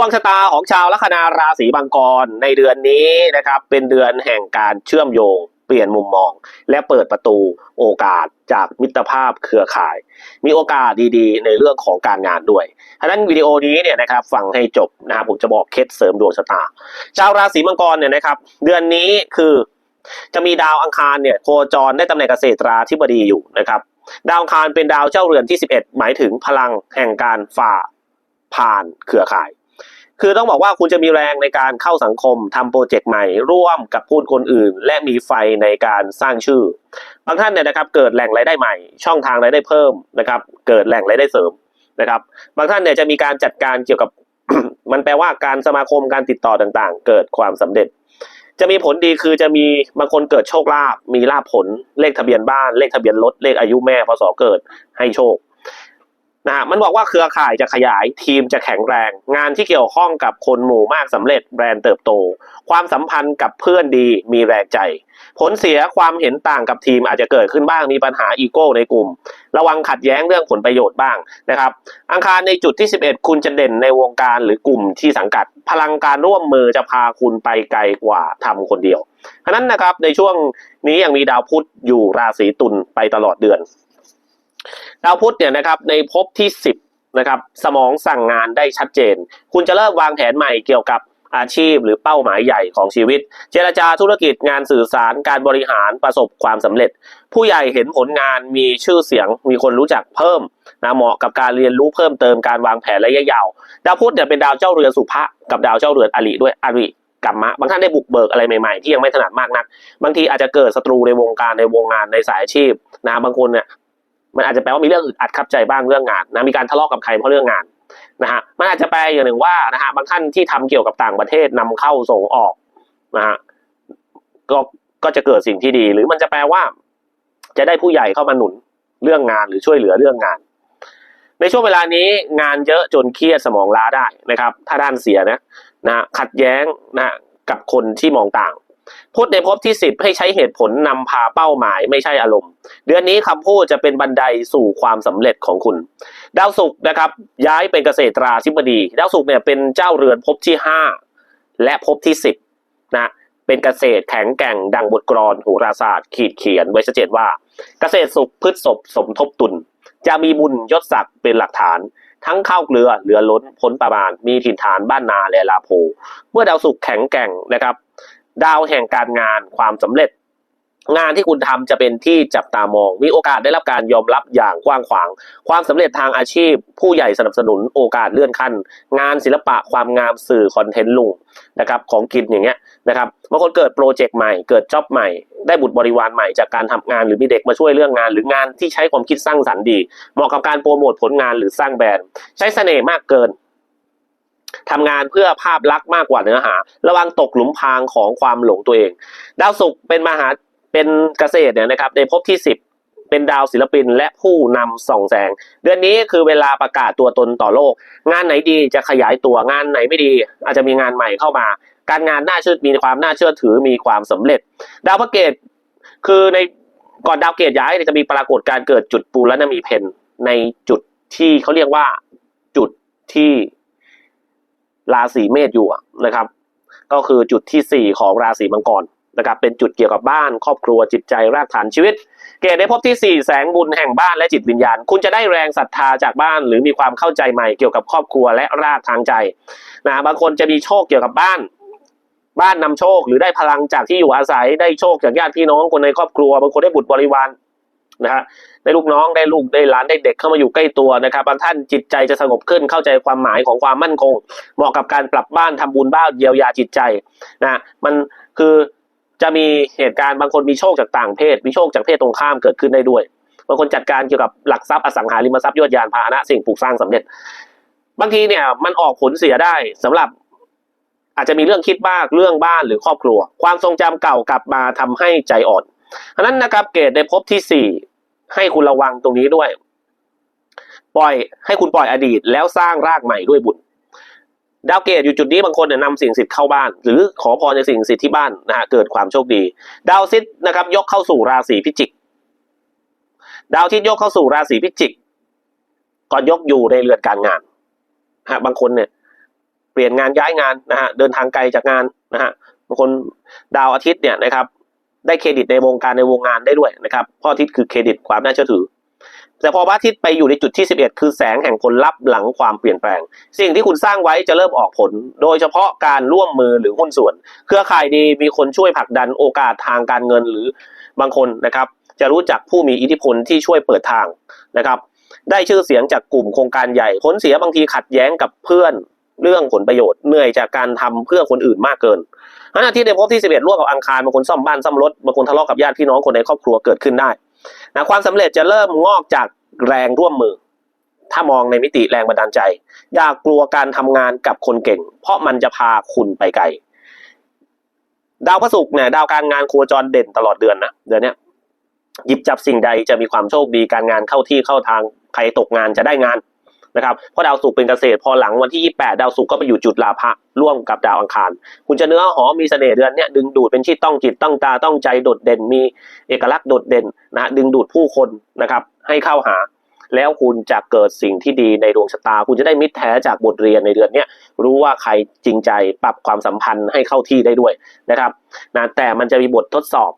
ดวงชะตาของชาวลัคนาราศีมังกรในเดือนนี้นะครับเป็นเดือนแห่งการเชื่อมโยง เปลี่ยนมุมมอง และเปิดประตูโอกาสจากมิตรภาพเครือข่าย มีโอกาสดีๆ ในเรื่องของการงานด้วยฉะนั้นวิดีโอนี้เนี่ยนะครับฟังให้จบนะครับผมจะบอกเคล็ดเสริมดวงชะตา ชาวราศีมังกรเนี่ยนะครับเดือนนี้คือจะมีดาวอังคารเนี่ยโคจรได้ตำแหน่งเกษตราธิบดีอยู่นะครับดาวอังคารเป็นดาวเจ้าเรือนที่ 11 หมายถึงพลังแห่งการฝ่าผ่านเครือข่าย คือต้องบอกว่าคุณจะมีแรงในการเข้าสังคมทำโปรเจกต์ใหม่ ร่วมกับพูดคนอื่น และมีไฟในการสร้างชื่อ บางท่านเนี่ยนะครับเกิดแหล่งรายได้ใหม่ ช่องทางรายได้เพิ่มนะครับเกิดแหล่งรายได้เสริมนะครับบางท่านเนี่ยจะมีการจัดการเกี่ยวกับมันแปลว่าการสมาคมการติดต่อต่างๆ เกิดความสำเร็จ จะมีผลดีคือจะมีบางคนเกิดโชคลาภมีลาภผล เลขทะเบียนบ้าน เลขทะเบียนรถเลขอายุแม่พศเกิดให้โชค นะฮะมันบอกว่าเครือข่ายจะขยายทีมจะแข็งแรง งานที่เกี่ยวข้องกับคนหมู่มากสำเร็จแบรนด์เติบโต ความสัมพันธ์กับเพื่อนดีมีแรงใจ ผลเสียความเห็นต่างกับทีมอาจจะเกิดขึ้นบ้างมีปัญหาอีโก้ในกลุ่ม ระวังขัดแย้งเรื่องผลประโยชน์บ้างนะครับอังคารในจุดที่ 11 คุณจะเด่นในวงการหรือกลุ่มที่สังกัด พลังการร่วมมือจะพาคุณไปไกลกว่าทำคนเดียวฉะนั้นนะครับในช่วงนี้ยังมีดาวพุธอยู่ราศีตุลไปตลอดเดือน ดาวพุธเนี่ยนะครับในภพที่ 10นะครับสมองสั่งงานได้ชัดเจน คุณจะเริ่มวางแผนใหม่เกี่ยวกับอาชีพหรือเป้าหมายใหญ่ของชีวิต เจรจาธุรกิจงานสื่อสารการบริหารประสบความสำเร็จ ผู้ใหญ่เห็นผลงานมีชื่อเสียง มีคนรู้จักเพิ่มนะเหมาะกับการเรียนรู้เพิ่มเติมการวางแผนระยะยาวดาวพุธเนี่ยเป็นดาวเจ้าเรือนสุภะกับดาวเจ้าเรือนอริด้วยอริกัมมะบางท่านได้บุกเบิกอะไรใหม่ๆที่ยังไม่ถนัดมากนัก บางทีอาจจะเกิดศัตรูในวงการในวงงานในสายอาชีพนะบางคนเนี่ย มันอาจจะแปลว่ามีเรื่องอึดอัดขับใจบ้างเรื่องงานนะมีการทะเลาะกับใครเพราะเรื่องงานนะฮะมันอาจจะแปลอย่างหนึ่งว่านะฮะบางท่านที่ทำเกี่ยวกับต่างประเทศนำเข้าส่งออกนะฮะก็ก็จะเกิดสิ่งที่ดี หรือมันจะแปลว่า จะได้ผู้ใหญ่เข้ามาหนุนเรื่องงานหรือช่วยเหลือเรื่องงาน ในช่วงเวลานี้งานเยอะจนเครียดสมองล้าได้นะครับ ถ้าด้านเสียนะนะขัดแย้งนะกับคนที่มองต่าง พูดในภพที่สิบให้ใช้เหตุผลนำพาเป้าหมายไม่ใช่อารมณ์ เดือนนี้คำพูดจะเป็นบันไดสู่ความสำเร็จของคุณ ดาวศุกร์นะครับ ย้ายเป็นเกษตราธิบดี ดาวศุกร์เนี่ยเป็นเจ้าเรือนภพที่ห้าและภพที่สิบนะเป็นเกษตรแข็งแกร่งดังบทกรอนโหราศาสตร์ขีดเขียนไว้ชัดเจนว่า เกษตรสุขพืชศพสมทบตุน จะมีบุญยศศักดิ์เป็นหลักฐาน ทั้งข้าวเกลือเหลือล้นพ้นประมาณ มีถิ่นฐานบ้านนาและลาโพ เมื่อดาวศุกร์แข็งแกร่งนะครับ ดาวแห่งการงานความสำเร็จ งานที่คุณทำจะเป็นที่จับตามอง มีโอกาสได้รับการยอมรับอย่างกว้างขวาง ความสำเร็จทางอาชีพ ผู้ใหญ่สนับสนุนโอกาสเลื่อนขั้น งานศิลปะความงามสื่อคอนเทนต์ลุงนะครับของกินอย่างเงี้ยนะครับบางคนเกิดโปรเจกต์ใหม่เกิดจ็อบใหม่ ได้บุตรบริวารใหม่จากการทำงานหรือมีเด็กมาช่วยเรื่องงาน หรืองานที่ใช้ความคิดสร้างสรรค์ดี เหมาะกับการโปรโมทผลงานหรือสร้างแบรนด์ใช้เสน่ห์มากเกิน ทำงานเพื่อภาพลักษณ์มากกว่าเนื้อหา ระวังตกหลุมพรางของความหลงตัวเอง ดาวศุกร์เป็นมหาเป็นเกษตรเนี่ยนะครับในภพที่สิบเป็นดาวศิลปินและผู้นำส่องแสง เดือนนี้คือเวลาประกาศตัวตนต่อโลก งานไหนดีจะขยายตัวงานไหนไม่ดี อาจจะมีงานใหม่เข้ามา การงานน่าเชื่อมีความน่าเชื่อถือมีความสำเร็จ ดาวพระเกตคือในก่อนดาวเกตย้ายจะมีปรากฏการเกิดจุดปูและนมีเพนในจุดที่เขาเรียกว่าจุดที่ ราศีเมษอยู่นะครับ ก็คือจุดที่สี่ของราศีมังกรนะครับเป็นจุดเกี่ยวกับบ้านครอบครัวจิตใจรากฐานชีวิต เกณฑ์ในภพที่สี่แสงบุญแห่งบ้านและจิตวิญญาณ คุณจะได้แรงศรัทธาจากบ้าน หรือมีความเข้าใจใหม่เกี่ยวกับครอบครัวและรากทางใจนะบางคนจะมีโชคเกี่ยวกับบ้าน บ้านนำโชคหรือได้พลังจากที่อยู่อาศัยได้โชคจากญาติพี่น้องคนในครอบครัว บางคนได้บุตรบริวาร นะฮะได้ลูกน้องได้ลูกได้หลานได้เด็กเข้ามาอยู่ใกล้ตัวนะครับบางท่านจิตใจจะสงบขึ้นเข้าใจความหมายของความมั่นคง เหมาะกับการปรับบ้านทำบุญบ้านเยียวยาจิตใจนะมันคือจะมีเหตุการณ์บางคนมีโชคจากต่างเพศ มีโชคจากเพศตรงข้ามเกิดขึ้นได้ด้วยบางคนจัดการเกี่ยวกับหลักทรัพย์อสังหาริมทรัพย์ยวดยานพาหนะสิ่งปลูกสร้างสำเร็จ บางทีเนี่ยมันออกผลเสียได้สำหรับอาจจะมีเรื่องคิดมากเรื่องบ้านหรือครอบครัว ความทรงจำเก่ากลับมาทำให้ใจอ่อนอันนั้นนะครับเกตในภพที่สี่ ให้คุณระวังตรงนี้ด้วย ปล่อยให้คุณปล่อยอดีต แล้วสร้างรากใหม่ด้วยบุญดาวเกตอยู่จุดนี้บางคนเนี่ยนำสิ่งศักดิ์สิทธิ์เข้าบ้าน หรือขอพรในสิ่งศักดิ์สิทธิ์ที่บ้านนะฮะเกิดความโชคดี ดาวซิดนะครับ ยกเข้าสู่ราศีพิจิก ดาวที่ยกเข้าสู่ราศีพิจิกก็ยกอยู่ในเรือนการงานฮะบางคนเนี่ย เปลี่ยนงานย้ายงานนะฮะเดินทางไกลจากงานนะฮะบางคนดาวอาทิตย์เนี่ยนะครับ ได้เครดิตในวงการในวงงานได้ด้วยนะครับพระอาทิตย์คือเครดิตความน่าเชื่อถือ แต่พอพระอาทิตย์ไปอยู่ในจุดที่ 11 คือแสงแห่งผลลัพธ์หลังความเปลี่ยนแปลง สิ่งที่คุณสร้างไว้จะเริ่มออกผล โดยเฉพาะการร่วมมือหรือหุ้นส่วน เครือข่ายดีมีคนช่วยผลักดันโอกาสทางการเงินหรือบางคนนะครับ จะรู้จักผู้มีอิทธิพลที่ช่วยเปิดทางนะครับ ได้ชื่อเสียงจากกลุ่มโครงการใหญ่ผลเสียบางทีขัดแย้งกับเพื่อน เรื่องผลประโยชน์เหนื่อยจากการทำเพื่อคนอื่นมากเกินอันทิตย์ในภพที่11ร่วมกับอังคารบางคนซ่อมบ้านซ่อมรถบางคนทะเลาะกับญาติพี่น้องคนในครอบครัวเกิดขึ้นได้นะความสำเร็จจะเริ่มงอกจากแรงร่วมมือ ถ้ามองในมิติแรงบันดาลใจ อย่ากลัวการทำงานกับคนเก่ง เพราะมันจะพาคุณไปไกลดาวพระศุกร์เนี่ยดาวการงานโคจรเด่นตลอดเดือนนะเดือนนี้หยิบจับสิ่งใดจะมีความโชคดีการงานเข้าที่เข้าทางใครตกงานจะได้งาน นะครับเพราะดาวศุกร์เป็นเกษตรพอหลังวันที่ 28 ดาวศุกร์ก็ไปอยู่จุดลาภะร่วมกับดาวอังคาร คุณจะเนื้อหอมมีเสน่ห์เดือนเนี้ยดึงดูดเป็นที่ต้องจิตต้องตาต้องใจโดดเด่น มีเอกลักษณ์โดดเด่นนะดึงดูดผู้คนนะครับให้เข้าหา แล้วคุณจะเกิดสิ่งที่ดีในดวงชะตา คุณจะได้มิตรแท้จากบทเรียนในเดือนเนี้ยรู้ว่าใครจริงใจปรับความสัมพันธ์ให้เข้าที่ได้ด้วยนะครับนะแต่มันจะมีบททดสอบ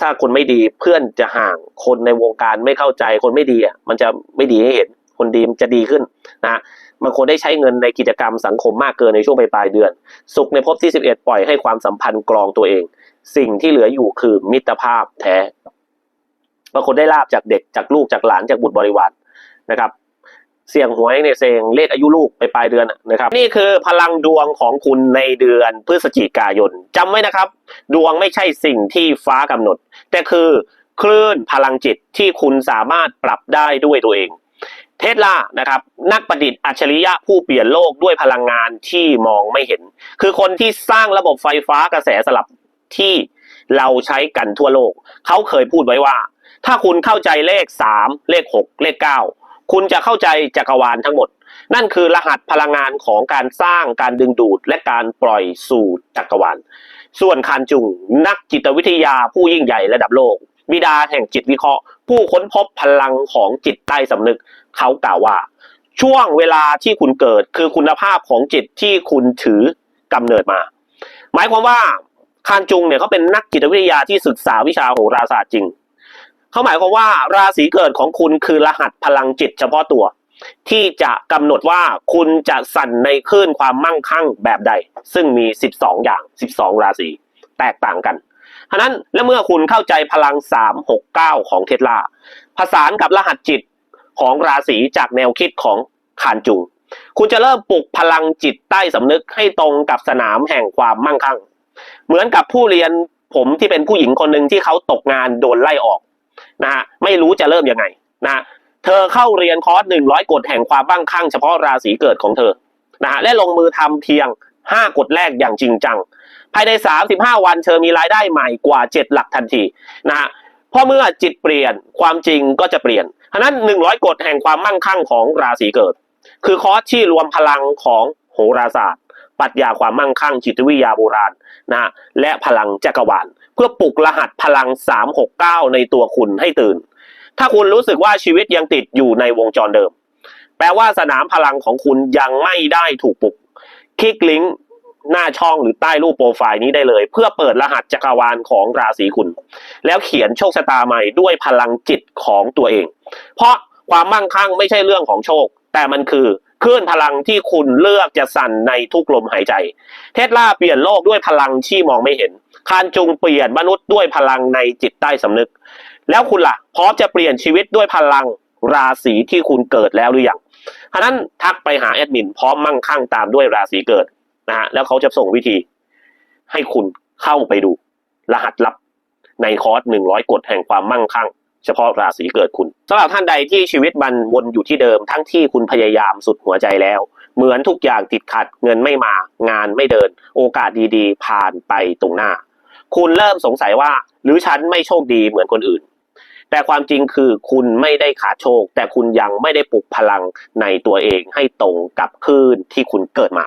ถ้าคนไม่ดีเพื่อนจะห่างคนในวงการไม่เข้าใจคนไม่ดีอะมันจะไม่ดีให้เห็น คนดีมันจะดีขึ้นนะบางคนได้ใช้เงินในกิจกรรมสังคมมากเกินในช่วงปลายเดือน สุขในภพที่ 11 ปล่อยให้ความสัมพันธ์กรองตัวเอง สิ่งที่เหลืออยู่คือมิตรภาพแท้บางคนได้ลาบจากเด็กจากลูกจากหลานจากบุตรบริวารนะครับ เสี่ยงหวยเนี่ยเสี่ยงเลขอายุลูกไปปลายเดือนนะครับ นี่คือพลังดวงของคุณในเดือนพฤศจิกายนจำไว้นะครับ ดวงไม่ใช่สิ่งที่ฟ้ากำหนด แต่คือคลื่นพลังจิตที่คุณสามารถปรับได้ด้วยตัวเอง เทสลานะครับนักประดิษฐ์อัจฉริยะผู้เปลี่ยนโลกด้วยพลังงานที่มองไม่เห็น คือคนที่สร้างระบบไฟฟ้ากระแสสลับที่เราใช้กันทั่วโลก เขาเคยพูดไว้ว่า ถ้าคุณเข้าใจเลข 3 เลข 6 เลข 9 คุณจะเข้าใจจักรวาลทั้งหมด นั่นคือรหัสพลังงานของการสร้างการดึงดูดและการปล่อยสู่จักรวาล ส่วนคานจุงนักจิตวิทยาผู้ยิ่งใหญ่ระดับโลก บิดาแห่งจิตวิเคราะห์ ผู้ค้นพบพลังของจิตใต้สำนึก เขากล่าวว่า ช่วงเวลาที่คุณเกิดคือคุณภาพของจิตที่คุณถือกำเนิดมา หมายความว่าคานจุงเนี่ยเขาเป็นนักจิตวิทยาที่ศึกษาวิชาโหราศาสตร์จริง เขาหมายความว่าราศีเกิดของคุณคือรหัสพลังจิตเฉพาะตัว ที่จะกำหนดว่าคุณจะสั่นในคลื่นความมั่งคั่งแบบใด ซึ่งมี 12 อย่าง 12 ราศีแตกต่างกัน ฉะนั้นและเมื่อคุณเข้าใจพลัง 369 ของเทสลาผสานกับรหัสจิตของราศีจากแนวคิดของคานจุง คุณจะเริ่มปลุกพลังจิตใต้สำนึกให้ตรงกับสนามแห่งความมั่งคั่ง เหมือนกับผู้เรียนผมที่เป็นผู้หญิงคนหนึ่งที่เขาตกงานโดนไล่ออกนะฮะไม่รู้จะเริ่มยังไงนะเธอเข้าเรียนคอร์สหนึ่งร้อยกฎแห่งความมั่งคั่งเฉพาะราศีเกิดของเธอนะฮะและลงมือทำเพียง5กฎแรกอย่างจริงจัง ภายใน 35 วันเธอมีรายได้ใหม่กว่า 7 หลักทันทีนะฮะเพราะเมื่อจิตเปลี่ยนความจริงก็จะเปลี่ยนฉะนั้น 100 กฎแห่งความมั่งคั่งของราศีเกิด คือคอร์สที่รวมพลังของโหราศาสตร์ปรัชญาความมั่งคั่งจิตวิทยาโบราณนะฮะและพลังจักรวาลเพื่อปลุกรหัสพลัง 369 ในตัวคุณให้ตื่น ถ้าคุณรู้สึกว่าชีวิตยังติดอยู่ในวงจรเดิม แปลว่าสนามพลังของคุณยังไม่ได้ถูกปลุก คลิกลิงก์ หน้าช่องหรือใต้รูปโปรไฟล์นี้ได้เลย เพื่อเปิดรหัสจักรวาลของราศีคุณ แล้วเขียนโชคชะตาใหม่ด้วยพลังจิตของตัวเอง เพราะความมั่งคั่งไม่ใช่เรื่องของโชค แต่มันคือคลื่นพลังที่คุณเลือกจะสั่นในทุกลมหายใจ เทสลาเปลี่ยนโลกด้วยพลังที่มองไม่เห็น คานจุงเปลี่ยนมนุษย์ด้วยพลังในจิตใต้สำนึก แล้วคุณล่ะพร้อมจะเปลี่ยนชีวิตด้วยพลังราศีที่คุณเกิดแล้วหรือยังฉะนั้นทักไปหาแอดมินพร้อมมั่งคั่งตามด้วยราศีเกิด นะฮะแล้วเขาจะส่งวิธีให้คุณเข้าไปดู รหัสลับในคอร์สหนึ่งร้อยกฎแห่งความมั่งคั่ง เฉพาะราศีเกิดคุณสำหรับท่านใดที่ชีวิตมันวนอยู่ที่เดิม ทั้งที่คุณพยายามสุดหัวใจแล้ว เหมือนทุกอย่างติดขัดเงินไม่มา งานไม่เดิน โอกาสดีๆ ผ่านไปตรงหน้า คุณเริ่มสงสัยว่า หรือฉันไม่โชคดีเหมือนคนอื่น แต่ความจริงคือคุณไม่ได้ขาดโชค แต่คุณยังไม่ได้ปลุกพลังในตัวเองให้ตรงกับคลื่นที่คุณเกิดมา